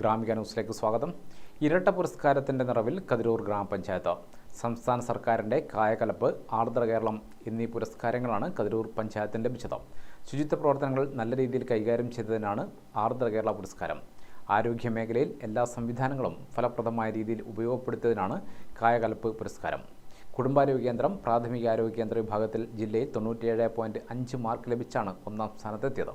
ഗ്രാമിക ന്യൂസിലേക്ക് സ്വാഗതം. ഇരട്ട പുരസ്കാരത്തിന്റെ നിറവിൽ കതിരൂർ ഗ്രാമപഞ്ചായത്ത്. സംസ്ഥാന സർക്കാരിന്റെ കായകലപ്പ് ആർദ്ര കേരളം എന്നീ പുരസ്കാരങ്ങളാണ് കതിരൂർ പഞ്ചായത്തിന് ലഭിച്ചത് ശുചിത്വ പ്രവർത്തനങ്ങൾ നല്ല രീതിയിൽ കൈകാര്യം ചെയ്തതിനാണ് ആർദ്ര കേരള പുരസ്കാരം. ആരോഗ്യ മേഖലയിൽ എല്ലാ സംവിധാനങ്ങളും ഫലപ്രദമായ രീതിയിൽ ഉപയോഗപ്പെടുത്തിയതിനാണ് കായകലപ്പ് പുരസ്കാരം. കുടുംബാരോഗ്യ കേന്ദ്രം പ്രാഥമിക ആരോഗ്യ കേന്ദ്ര വിഭാഗത്തിൽ ജില്ലയിൽ തൊണ്ണൂറ്റിയേഴ് പോയിന്റ് അഞ്ച് മാർക്ക് ലഭിച്ചാണ് ഒന്നാം സ്ഥാനത്തെത്തിയത്.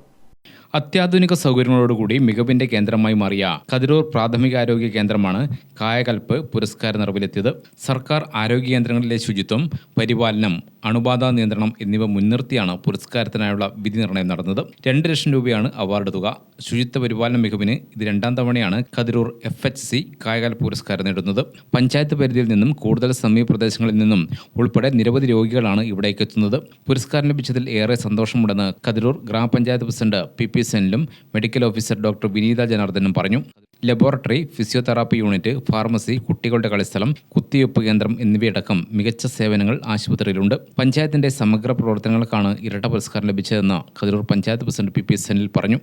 അത്യാധുനിക സൗകര്യങ്ങളോടുകൂടി മികവിന്റെ കേന്ദ്രമായി മാറിയ കതിരൂർ പ്രാഥമികാരോഗ്യ കേന്ദ്രമാണ് കായകൽപ്പ് പുരസ്കാര നിറവിലെത്തിയത്. സർക്കാർ ആരോഗ്യ കേന്ദ്രങ്ങളിലെ ശുചിത്വം പരിപാലനം അണുബാധ നിയന്ത്രണം എന്നിവ മുൻനിർത്തിയാണ് പുരസ്കാരത്തിനായുള്ള വിധി നിർണയം നടന്നത്. രണ്ട് ലക്ഷം രൂപയാണ് അവാർഡ് തുക. ശുചിത്വ പരിപാലന മികവിന് ഇത് രണ്ടാം തവണയാണ് Kathiroor F H C Kayakalp പുരസ്കാരം നേടുന്നത്. പഞ്ചായത്ത് പരിധിയിൽ നിന്നും കൂടുതൽ സമീപ പ്രദേശങ്ങളിൽ നിന്നും ഉൾപ്പെടെ നിരവധി രോഗികളാണ് ഇവിടേക്ക് എത്തുന്നത്. പുരസ്കാരം ലഭിച്ചതിൽ ഏറെ സന്തോഷമുണ്ടെന്ന് കതിരൂർ ഗ്രാമപഞ്ചായത്ത് പ്രസിഡന്റ് പി പി സെനിലും മെഡിക്കൽ ഓഫീസർ ഡോക്ടർ വിനീത ജനാർദ്ദനും പറഞ്ഞു. ലബോറട്ടറി ഫിസിയോതെറാപ്പി യൂണിറ്റ് ഫാർമസി കുട്ടികളുടെ കളിസ്ഥലം കുത്തിവയ്പ്പ് കേന്ദ്രം എന്നിവയടക്കം മികച്ച സേവനങ്ങൾ ആശുപത്രിയിലുണ്ട്. പഞ്ചായത്തിന്റെ സമഗ്ര പ്രവർത്തനങ്ങൾക്കാണ് ഇരട്ട പുരസ്കാരം ലഭിച്ചതെന്ന് Kathiroor panchayat president P P Senil പറഞ്ഞു.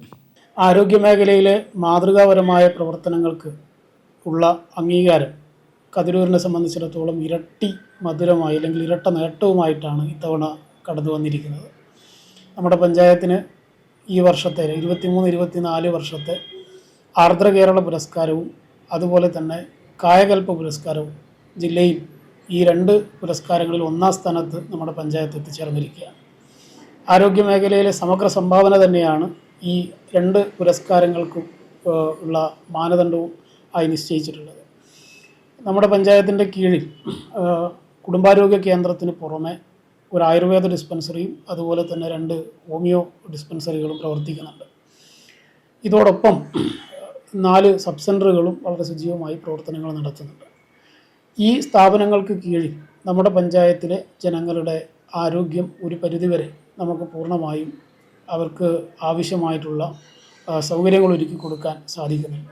ആരോഗ്യ മേഖലയിലെ മാതൃകാപരമായ പ്രവർത്തനങ്ങൾക്ക് ഉള്ള അംഗീകാരം കതിരൂരിനെ സംബന്ധിച്ചിടത്തോളം ഇരട്ടി മധുരമായി അല്ലെങ്കിൽ ഇരട്ട നേട്ടവുമായിട്ടാണ് ഇത്തവണ കടന്നു വന്നിരിക്കുന്നത്. നമ്മുടെ പഞ്ചായത്തിന് ഈ വർഷത്തെ ഇരുപത്തിമൂന്ന് ഇരുപത്തിനാല് വർഷത്തെ ആർദ്ര കേരള പുരസ്കാരവും അതുപോലെ തന്നെ കായകൽപ്പ പുരസ്കാരവും ജില്ലയിൽ ഈ രണ്ട് പുരസ്കാരങ്ങളിൽ ഒന്നാം സ്ഥാനത്ത് നമ്മുടെ പഞ്ചായത്ത് എത്തിച്ചേർന്നിരിക്കുകയാണ്. ആരോഗ്യ മേഖലയിലെ സമഗ്ര സംഭാവന തന്നെയാണ് ഈ രണ്ട് പുരസ്കാരങ്ങൾക്കും ഉള്ള മാനദണ്ഡവും ആയി നിശ്ചയിച്ചിട്ടുള്ളത്. നമ്മുടെ പഞ്ചായത്തിന്റെ കീഴിൽ കുടുംബാരോഗ്യ കേന്ദ്രത്തിന് പുറമെ ഒരു ആയുർവേദ ഡിസ്പെൻസറിയും അതുപോലെ തന്നെ രണ്ട് ഹോമിയോ ഡിസ്പെൻസറികളും പ്രവർത്തിക്കുന്നുണ്ട്. ഇതോടൊപ്പം നാല് സബ് സെന്ററുകളും വളരെ സജീവമായി പ്രവർത്തനങ്ങൾ നടത്തുന്നുണ്ട്. ഈ സ്ഥാപനങ്ങൾക്ക് കീഴിൽ നമ്മുടെ പഞ്ചായത്തിലെ ജനങ്ങളുടെ ആരോഗ്യം ഒരു പരിധിവരെ നമുക്ക് പൂർണമായും അവർക്ക് ആവശ്യമായിട്ടുള്ള സൗകര്യങ്ങൾ ഒരുക്കി കൊടുക്കാൻ സാധിക്കുന്നുണ്ട്.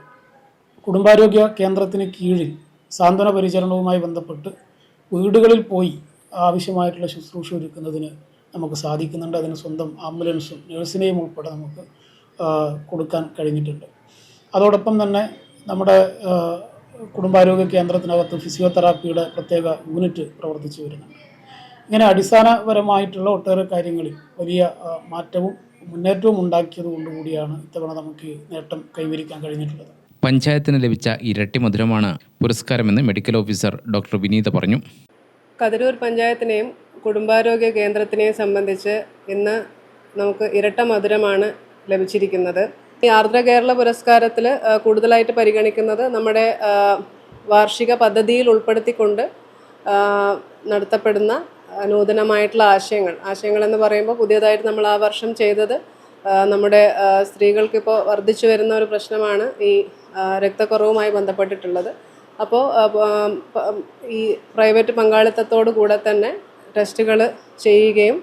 കുടുംബാരോഗ്യ കേന്ദ്രത്തിന് കീഴിൽ സാന്ത്വന പരിചരണവുമായി ബന്ധപ്പെട്ട് വീടുകളിൽ പോയി ആവശ്യമായിട്ടുള്ള ശുശ്രൂഷ ഒരുക്കുന്നതിന് നമുക്ക് സാധിക്കുന്നുണ്ട്. അതിന് സ്വന്തം ആംബുലൻസും നഴ്സിനെയും ഉൾപ്പെടെ നമുക്ക് കൊടുക്കാൻ കഴിഞ്ഞിട്ടുണ്ട്. അതോടൊപ്പം തന്നെ നമ്മുടെ കുടുംബാരോഗ്യ കേന്ദ്രത്തിനകത്ത് ഫിസിയോതെറാപ്പിയുടെ പ്രത്യേക യൂണിറ്റ് പ്രവർത്തിച്ചു വരുന്നുണ്ട്. ഇങ്ങനെ അടിസ്ഥാനപരമായിട്ടുള്ള ഒട്ടേറെ കാര്യങ്ങളിൽ വലിയ മാറ്റവും മുന്നേറ്റവും ഉണ്ടാക്കിയത് കൊണ്ടുകൂടിയാണ് ഇത്തവണ നമുക്ക് നേട്ടം കൈവരിക്കാൻ കഴിഞ്ഞിട്ടുള്ളത്. പഞ്ചായത്തിന് ലഭിച്ച ഇരട്ടി മധുരമാണ് പുരസ്കാരമെന്ന് മെഡിക്കൽ ഓഫീസർ ഡോക്ടർ വിനീത പറഞ്ഞു. കതിരൂർ പഞ്ചായത്തിനെയും കുടുംബാരോഗ്യ കേന്ദ്രത്തിനെയും സംബന്ധിച്ച് ഇന്ന് നമുക്ക് ഇരട്ട മധുരമാണ് ലഭിച്ചിരിക്കുന്നത്. ഈ ആർദ്ര കേരള പുരസ്കാരത്തിൽ കൂടുതലായിട്ട് പരിഗണിക്കുന്നത് നമ്മുടെ വാർഷിക പദ്ധതിയിൽ ഉൾപ്പെടുത്തിക്കൊണ്ട് നടത്തപ്പെടുന്ന നൂതനമായിട്ടുള്ള ആശയങ്ങൾ. ആശയങ്ങൾ എന്ന് പറയുമ്പോൾ പുതിയതായിട്ട് നമ്മൾ ആ വർഷം ചെയ്തത് നമ്മുടെ സ്ത്രീകൾക്കിപ്പോൾ വർദ്ധിച്ചു വരുന്ന ഒരു പ്രശ്നമാണ് ഈ രക്തക്കുറവുമായി ബന്ധപ്പെട്ടിട്ടുള്ളത്. അപ്പോൾ ഈ പ്രൈവറ്റ് പങ്കാളിത്തത്തോടു കൂടെ തന്നെ ടെസ്റ്റുകൾ ചെയ്യുകയും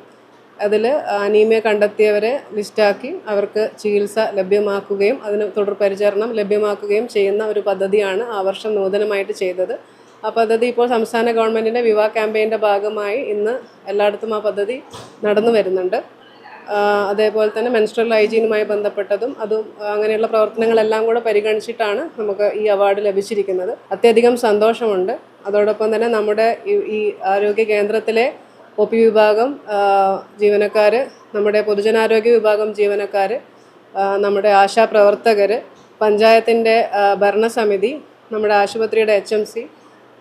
അതിൽ അനീമിയ കണ്ടെത്തിയവരെ ലിസ്റ്റാക്കി അവർക്ക് ചികിത്സ ലഭ്യമാക്കുകയും അതിന് തുടർ പരിചരണം ലഭ്യമാക്കുകയും ചെയ്യുന്ന ഒരു പദ്ധതിയാണ് ആ വർഷം നൂതനമായിട്ട് ചെയ്തത്. ആ പദ്ധതി ഇപ്പോൾ സംസ്ഥാന ഗവൺമെന്റിന്റെ വിവാഹ ക്യാമ്പയിന്റെ ഭാഗമായി ഇന്ന് എല്ലായിടത്തും ആ പദ്ധതി നടന്നു വരുന്നുണ്ട്. അതേപോലെ തന്നെ മെൻസ്ട്രൽ ഹൈജീനുമായി ബന്ധപ്പെട്ടതും അതും അങ്ങനെയുള്ള പ്രവർത്തനങ്ങളെല്ലാം കൂടെ പരിഗണിച്ചിട്ടാണ് നമുക്ക് ഈ അവാർഡ് ലഭിച്ചിരിക്കുന്നത്. അത്യധികം സന്തോഷമുണ്ട്. അതോടൊപ്പം തന്നെ നമ്മുടെ ഈ ആരോഗ്യ കേന്ദ്രത്തിലെ ഒ പി വിഭാഗം ജീവനക്കാർ നമ്മുടെ പൊതുജനാരോഗ്യ വിഭാഗം ജീവനക്കാർ നമ്മുടെ ആശാപ്രവർത്തകർ പഞ്ചായത്തിന്റെ ഭരണസമിതി നമ്മുടെ ആശുപത്രിയുടെ എച്ച് എം സി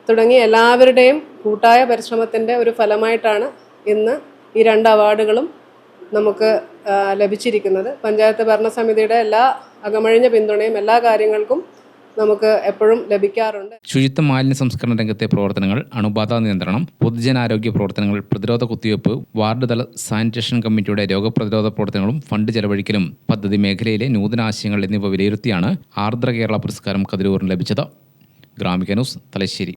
തുടങ്ങി എല്ലാവരുടെയും കൂട്ടായ പരിശ്രമത്തിന്റെ ഒരു ഫലമായിട്ടാണ് ഇന്ന് ഈ രണ്ട് അവാർഡുകളും നമുക്ക് ലഭിച്ചിരിക്കുന്നത്. പഞ്ചായത്ത് ഭരണസമിതിയുടെ എല്ലാ അകമഴിഞ്ഞ പിന്തുണയും എല്ലാ കാര്യങ്ങൾക്കും നമുക്ക് എപ്പോഴും ലഭിക്കാറുണ്ട്. ശുചിത്വ മാലിന്യ സംസ്കരണ രംഗത്തെ പ്രവർത്തനങ്ങൾ അണുബാധ നിയന്ത്രണം പൊതുജനാരോഗ്യ പ്രവർത്തനങ്ങൾ പ്രതിരോധ കുത്തിവയ്പ്പ് വാർഡ് തല സാനിറ്റേഷൻ കമ്മിറ്റിയുടെ രോഗപ്രതിരോധ പ്രവർത്തനങ്ങളും ഫണ്ട് ചെലവഴിക്കലും പദ്ധതി മേഖലയിലെ നൂതനാശയങ്ങൾ എന്നിവ വിലയിരുത്തിയാണ് ആർദ്ര കേരള പുരസ്കാരം കതിരൂറിന് ലഭിച്ചത്. ഗ്രാമിക ന്യൂസ് തലശ്ശേരി.